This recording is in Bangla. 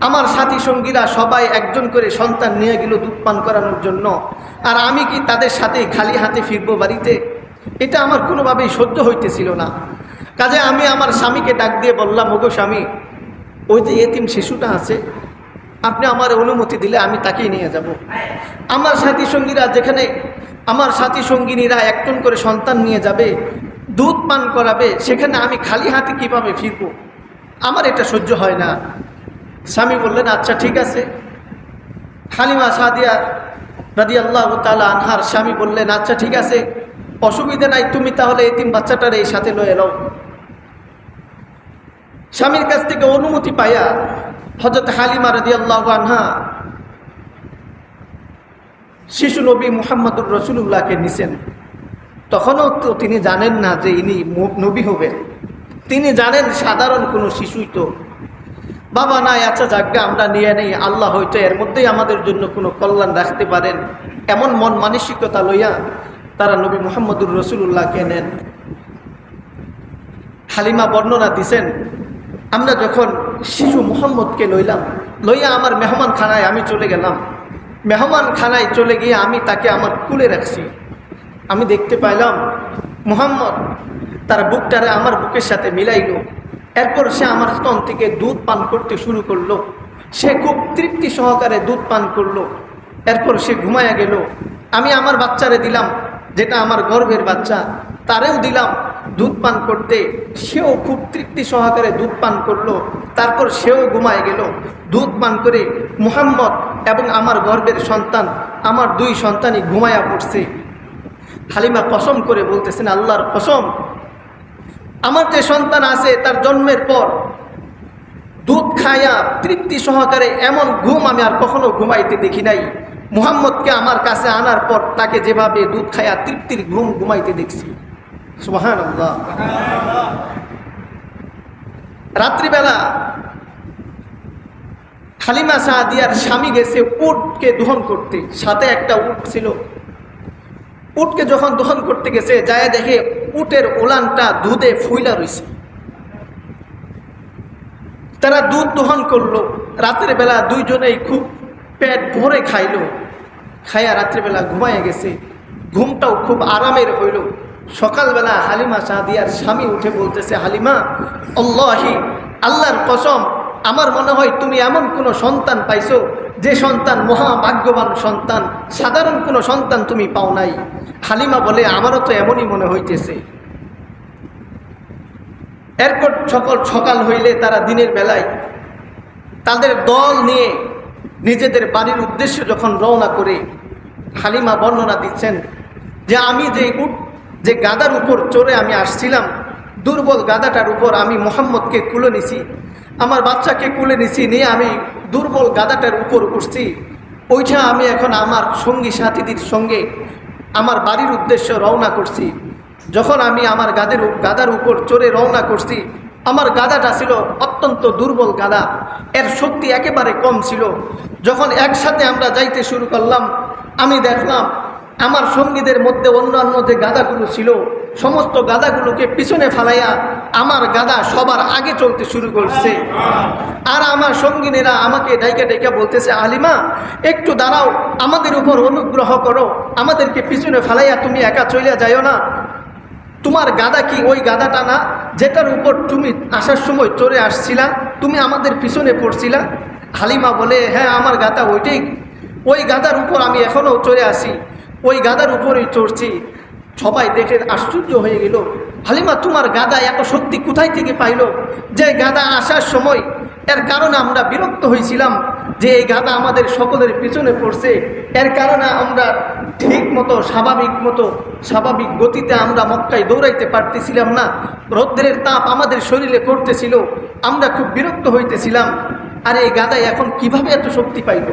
আমার সাথী সঙ্গীরা সবাই একজন করে সন্তান নিয়ে গেল দুধ পান করানোর জন্য। আর আমি কি তাদের সাথে খালি হাতে ফিরবো বাড়িতে? এটা আমার কোনোভাবেই সহ্য হইতেছিল না। কাজে আমি আমার স্বামীকে ডাক দিয়ে বললাম, ওগো স্বামী, ওই যে এতিম শিশুটা আছে, আপনি আমার অনুমতি দিলে আমি তাকেই নিয়ে যাব। আমার সাথী সঙ্গীরা যেখানে, আমার সাথী সঙ্গিনীরা একজন করে সন্তান নিয়ে যাবে, দুধ পান করাবে, সেখানে আমি খালি হাতে কীভাবে ফিরবো? আমার এটা সহ্য হয় না। স্বামী বললেন আচ্ছা ঠিক আছে। হালিমা সাদিয়া রাদি আল্লাহ তালা আনহার স্বামী বললেন আচ্ছা ঠিক আছে। অসুবিধে নাই, তুমি তাহলে এতিম বাচ্চাটার এই সাথে লয়ে এলো স্বামীর কাছ থেকে অনুমতি পাইয়া হজরত হালিমা রাদি আল্লাহ আনহা শিশু নবী মুহাম্মদুর রসুল্লাহকে নিছেন। তখনও তো তিনি জানেন না যে ইনি নবী হবেন। তিনি জানেন সাধারণ কোনো শিশুই তো বাবা নাই আচ্ছা যাকে আমরা নিয়ে নেই। আল্লাহ হয়তো এর মধ্যেই আমাদের জন্য কোনো কল্যাণ রাখতে পারেন। এমন মন মানসিকতা লইয়া তারা নবী মোহাম্মদুর রসুল্লাহকে নেন। হালিমা বর্ণনা দিছেন, আমরা যখন শিশু মুহাম্মদকে লইলাম, লইয়া আমার মেহমান খানায় আমি চলে গেলাম। মেহমান খানায় চলে গিয়ে আমি তাকে আমার কুলে রাখছি। আমি দেখতে পাইলাম, মুহাম্মদ তার বুকটারে আমার বুকের সাথে মিলাইল। এরপর সে আমার স্তন থেকে দুধ পান করতে শুরু করল। সে খুব তৃপ্তি সহকারে দুধ পান করল। এরপর সে ঘুমায়া গেল। আমি আমার বাচ্চারে দিলাম, যেটা আমার গর্ভের বাচ্চা। তারেও দিলাম দুধ পান করতে। সেও খুব তৃপ্তি সহকারে দুধ পান করল। তারপর সেও ঘুমায় গেল। দুধ পান করে মুহাম্মদ এবং আমার গর্বের সন্তান, আমার দুই সন্তানই ঘুমায়া পড়ছে। হালিমা কসম করে বলতেছেন, আল্লাহর কসম আমার যে সন্তান আছে, তার জন্মের পর দুধ খাইয়া তৃপ্তি সহকারে এমন ঘুম আমি আর কখনো ঘুমাইতে দেখি নাই। মুহাম্মদকে আমার কাছে আনার পর তাকে যেভাবে দুধ খাইয়া তৃপ্তির ঘুম ঘুমাইতে দেখছি। রাত্রিবেলা হালিমা সাহাদিয়ার স্বামী গেছে উটকে দহন করতে। সাথে একটা উট ছিল। উটকে যখন দহন করতে গেছে, যায় দেখে উটের ওলানটা দুধে ফুইলা রয়েছে তারা দুধ দোহন করল। রাতের বেলা দুইজনেই খুব পেট ভরে খাইলো। খাইয়া রাত্রিবেলা ঘুমাইয়া গেছে। ঘুমটাও খুব আরামের হইল। সকালবেলা হালিমা সাদিয়ার স্বামী উঠে বলতেছে, হালিমা অল্লাহি আল্লাহর কসম, আমার মনে হয় তুমি এমন কোনো সন্তান পাইছো, যে সন্তান মহাভাগ্যবান সন্তান, সাধারণ কোনো সন্তান তুমি পাও নাই। হালিমা বলে, আমারও তো এমনই মনে হইতেছে। এরপর সকল সকাল হইলে তারা দিনের বেলায় তাদের দল নিয়ে নিজেদের বাড়ির উদ্দেশ্যে যখন রওনা করে, হালিমা বর্ণনা দিচ্ছেন যে, আমি যে উট যে গাদার উপর চড়ে আমি আসছিলাম, দুর্বল গাদাটার উপর আমি মোহাম্মদকে কুলে নিছি, আমার বাচ্চাকে কুলে নিছি, নিয়ে আমি দুর্বল গাদাটার উপর উঠছি ওইটা আমি এখন আমার সঙ্গী সাথীদের সঙ্গে আমার বাড়ির উদ্দেশ্যে রওনা করছি। যখন আমি আমার গাদের গাদার উপর চড়ে রওনা করছি, আমার গাদাটা ছিল অত্যন্ত দুর্বল গাদা। এর শক্তি একেবারে কম ছিল। যখন একসাথে আমরা যাইতে শুরু করলাম, আমি দেখলাম আমার সঙ্গীদের মধ্যে অন্যান্য যে গাদাগুলো ছিল সমস্ত গাদাগুলোকে পিছনে ফালাইয়া আমার গাদা সবার আগে চলতে শুরু করছে। আর আমার সঙ্গিনীরা আমাকে ডাইকা ডাইকা বলতেছে, আলিমা, একটু দাঁড়াও, আমাদের উপর অনুগ্রহ করো, আমাদেরকে পিছনে ফালাইয়া তুমি একা চলে যাইও না। তোমার গাদা কি ওই গাদাটা না যেটার উপর তুমি আসার সময় চড়ে আসছিলা, তুমি আমাদের পিছনে পড়ছিলা? হালিমা বলে হ্যাঁ আমার গাদা ওইটাই। ওই গাদার উপর আমি এখনও চড়ে আসি, ওই গাদার উপরেই চড়ছি। সবাই দেখে আশ্চর্য হয়ে গেল, হালিমা, তোমার গাদা এত শক্তি কোথায় থেকে পাইলো? যে গাদা আসার সময় এর কারণে আমরা বিরক্ত হয়েছিলাম যে এই গাদা আমাদের সকলের পিছনে পড়ছে। এর কারণে আমরা ঠিক মতো, স্বাভাবিক মতো, স্বাভাবিক গতিতে আমরা মক্কায় দৌড়াইতে পারতেছিলাম না। রৌদ্রের তাপ আমাদের শরীরে করতেছিল আমরা খুব বিরক্ত হইতেছিলাম। আর এই গাদায় এখন কীভাবে এত শক্তি পাইল?